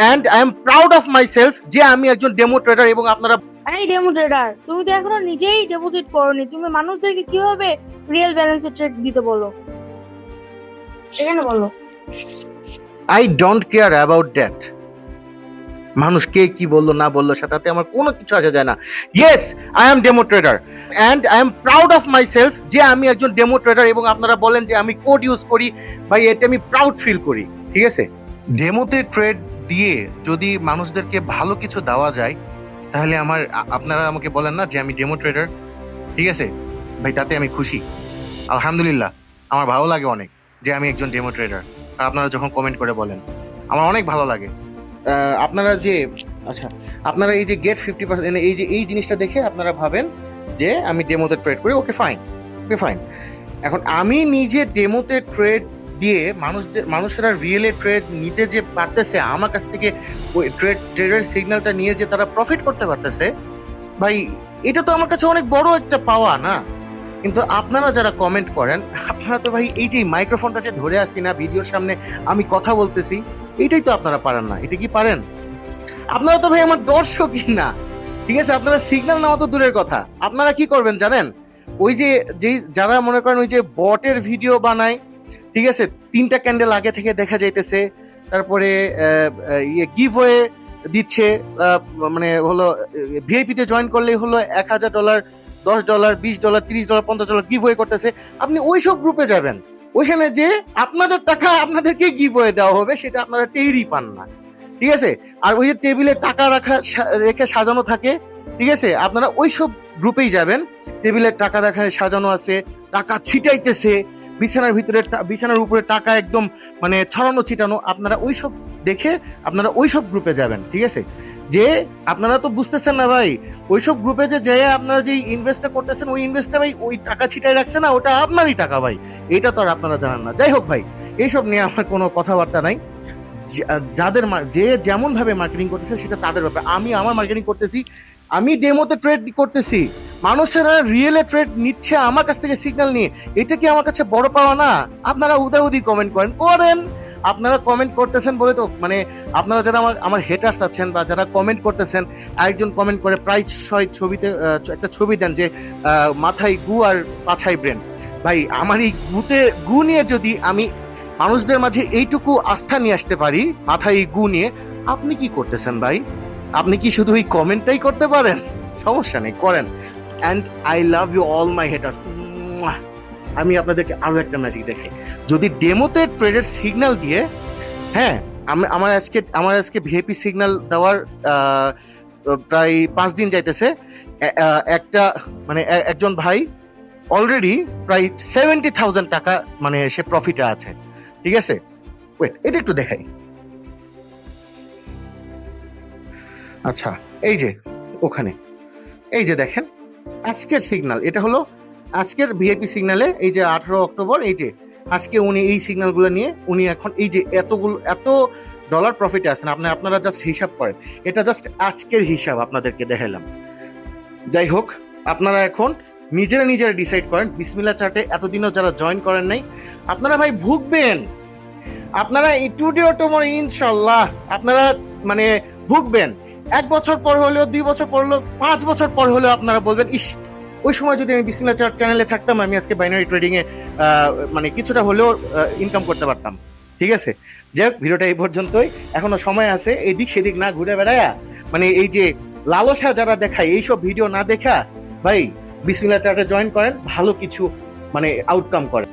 And I am proud of myself যে আমি একজন ডেমো ট্রেডার এবং আপনারা এই ডেমো ট্রেডার তুমি তো এখনও নিজেই ডিপোজিট করোনি। তুমি মানুষদেরকে কীভাবে রিয়েল ব্যালেন্সে ট্রেড দিতে বলো? সেখানে বলো। I don't care about that মানুষ কে কি বলল না বলল সেটাতে আমার কোনো কিছু আসা যায় না। Yes I am demo trader and I am proud of myself যে আমি একজন ডেমো ট্রেডার এবং আপনারা বলেন যে আমি কোড ইউজ করি বা এটা আমি প্রাউড ফিল করি। ঠিক আছে? ডেমোতে ট্রেড দিয়ে যদি মানুষদেরকে ভালো কিছু দেওয়া যায়, তাহলে আমার আপনারা আমাকে বলেন না যে আমি ডেমো ট্রেডার ঠিক আছে? ভাই, তাতে আমি খুশি। আলহামদুলিল্লাহ, আমার ভালো লাগে অনেক যে আমি একজন ডেমো ট্রেডার আর আপনারা যখন কমেন্ট করে বলেন, আমার অনেক ভালো লাগে। আপনারা যে আচ্ছা আপনারা এই যে গেট ফিফটি পার্সেন্ট এই যে, এই জিনিসটা দেখে আপনারা ভাবেন যে আমি ডেমোতে ট্রেড করি ওকে ফাইন ওকে ফাইন এখন আমি নিজে ডেমোতে ট্রেড দিয়ে মানুষদের মানুষেরা রিয়েলে ট্রেড নিতে যে পারতেছে, আমার কাছ থেকে ওই ট্রেড ট্রেডের সিগন্যালটা নিয়ে যে তারা প্রফিট করতে পারতেছে, ভাই, এটা তো আমার কাছে অনেক বড় একটা পাওয়া, না? কিন্তু আপনারা যারা কমেন্ট করেন, আপনারা তো ভাই, এই যে মাইক্রোফোনটা যে ধরে আসি না, ভিডিওর সামনে আমি কথা বলতেছি, এটাই তো আপনারা পারেন না, এটা কি পারেন? আপনারা তো ভাই আমার দর্শকই না, ঠিক আছে? আপনারা সিগন্যাল নেওয়া তো দূরের কথা, আপনারা কি করবেন জানেন? ওই যে যে যারা মনে করেন ওই যে বটের ভিডিও বানায় ঠিক আছে, তিনটা ক্যান্ডেল আগে থেকে দেখা যাইতেছে, তারপরে ইয়ে গিভ ওয়ে দিচ্ছে মানে হলো ভিআইপিতে জয়েন করলেই হলো এক হাজার ডলার দশ ডলার বিশ ডলার তিরিশ ডলার পঞ্চাশ ডলার গিভ ওয়ে করতেছে। আপনি ওই সব গ্রুপে যাবেন। ওইখানে যে আপনাদের টাকা আপনাদেরকে গিভ ওয়ে দেওয়া হবে, সেটা আপনারা টেরই পান না। ঠিক আছে? আর ওই যে টেবিলে টাকা রাখা রেখে সাজানো থাকে, ঠিক আছে? আপনারা ওই সব গ্রুপেই যাবেন। টেবিলে টাকা রাখা, সাজানো আছে, টাকা ছিটাইতেছে বিছানার ভিতরে বিছানার উপরে টাকা একদম মানে ছড়ানো, ছিটানো, আপনারা ওই সব দেখে আপনারা ওই সব গ্রুপে যাবেন, ঠিক আছে? যে আপনারা তো বুঝতেছেন না ভাই, ওইসব গ্রুপে যে যেয়ে আপনারা যে ইনভেস্টটা করতেছেন, ওই ইনভেস্টটা ভাই ওই টাকা ছিটাই রাখছে না, ওটা আপনারই টাকা ভাই। এটা তো আর আপনারা জানেন না। যাই হোক ভাই, এইসব নিয়ে আমার কোনো কথাবার্তা নাই। যা- যাদের যে যেমনভাবে মার্কেটিং করতেছে, সেটা তাদের ব্যাপার। আমি আমার মার্কেটিং করতেছি আমি ডেমোতে ট্রেড করতেছি। মানুষেরা রিয়েলে ট্রেড নিচ্ছে, আমার কাছ থেকে সিগন্যাল নিয়ে। এটা কি আমার কাছে বড় পাওয়া না? আপনারা উদাউদি কমেন্ট করেন। করেন। আপনারা কমেন্ট করতেছেন বলে তো মানে আপনারা যারা আমার আমার হেটার্স আছেন বা যারা কমেন্ট করতেছেন, আরেকজন কমেন্ট করে প্রায় ছয় ছবিতে একটা ছবি দেন যে মাথায় গু আর পাছায় ব্রেন ভাই, আমার এই গুতে, গু নিয়ে যদি আমি মানুষদের মাঝে এইটুকু আস্থা নিয়ে আসতে পারি, মাথায় গু নিয়ে, আপনি কি করতেছেন ভাই? আপনি কি শুধু এই কমেন্টটাই করতে পারেন? সমস্যা নেই, করেন। And I love you all my haters আমি আপনাদেরকে আরও একটা ম্যাজিক দেখাই। যদি ডেমোতে ট্রেডের সিগন্যাল দিয়ে হ্যাঁ আমি, আমার আজকে আমার আজকে ভিআইপি সিগন্যাল দেওয়ার প্রায় পাঁচ দিন যাইতেছে। একটা মানে একজন ভাই অলরেডি প্রায় সেভেন্টি থাউজেন্ড টাকা মানে সে প্রফিটে আছে। ঠিক আছে? ওয়েট এটা একটু দেখাই। আচ্ছা এই যে, ওখানে। এই যে দেখেন, আজকের সিগনাল এটা হলো আজকের ভিআইপি সিগনালে এই যে আঠারো অক্টোবর, এই যে, আজকে উনি এই সিগন্যালগুলো নিয়ে, উনি এখন এই যে এতগুলো, এত ডলার প্রফিটে আছেন, আপনি, আপনারা জাস্ট হিসাব করেন। এটা জাস্ট আজকের হিসাব আপনাদেরকে দেখালাম। যাই হোক, আপনারা এখন নিজেরা নিজেরা ডিসাইড করেন বিসমিল্লা চার্টে এতদিনও যারা জয়েন করেন নাই, আপনারা ভাই ভুগবেন। আপনারা এই টুডে টুমোর ইনশাল্লাহ আপনারা মানে ভুগবেন। এক বছর পর হলেও, দুই বছর পর হলেও, পাঁচ বছর পর হলেও আপনারা বলবেন, ইস, ওই সময় যদি আমি বিসমিল্লা চার্ট চ্যানেলে থাকতাম, আমি আজকে বাইনারি ট্রেডিংয়ে মানে কিছুটা হলেও ইনকাম করতে পারতাম। ঠিক আছে? যাই হোক, ভিডিওটা এই পর্যন্তই। এখনও সময় আছে, এদিক সেদিক না ঘুরে বেড়ায়া মানে এই যে লালসা যারা দেখায় এইসব ভিডিও না দেখা, ভাই বিসমিল্লা চার্টে জয়েন করেন, ভালো কিছু মানে আউটকাম করেন।